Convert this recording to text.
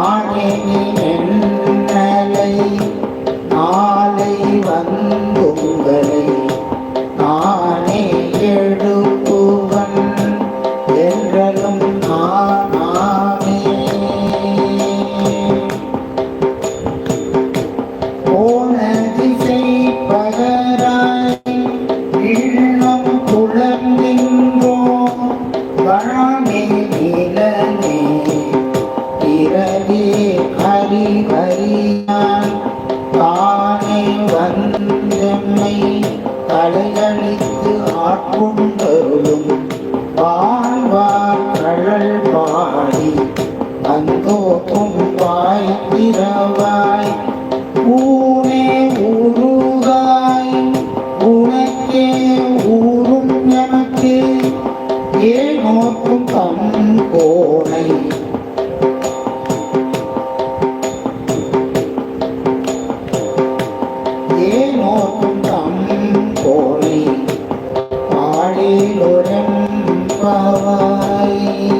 நாளை நாளை வந்துங்களை நானே எழுப்புவன். என்றலும் நானாமே. ஓ பிறவி ஹரி ஹரியான் தானே வந்தெம்மை தலையழித்து ஆட்கும் தருளும் வாழ்வார் கழல் பாடி அந்தோக்கும் வாய் திறவாய் ஊனே உருகாய் உனக்கே ஊரும் எனக்கு. ஏ நோக்கும் தம் கோணை നോക്കും തമ്പോളി ആളിലൊരം പാവായി